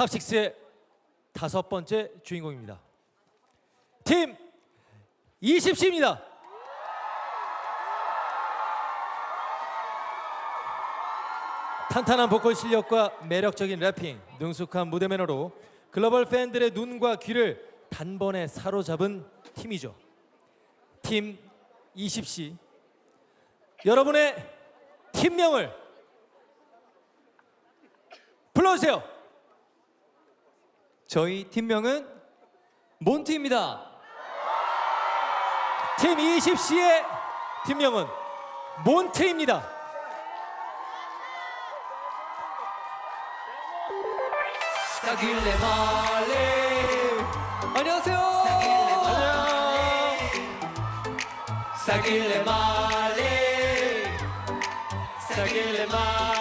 탑6의 다섯 번째 주인공입니다. 팀 20C입니다. 탄탄한 보컬 실력과 매력적인 래핑, 능숙한 무대 매너로 글로벌 팬들의 눈과 귀를 단번에 사로잡은 팀이죠. 팀 20C. 여러분의 팀명을 불러주세요. 저희 팀명은 몬티입니다. 팀 20C의 팀명은 말래. 안녕하세요. 싸길래 말래. 싸길래 말래.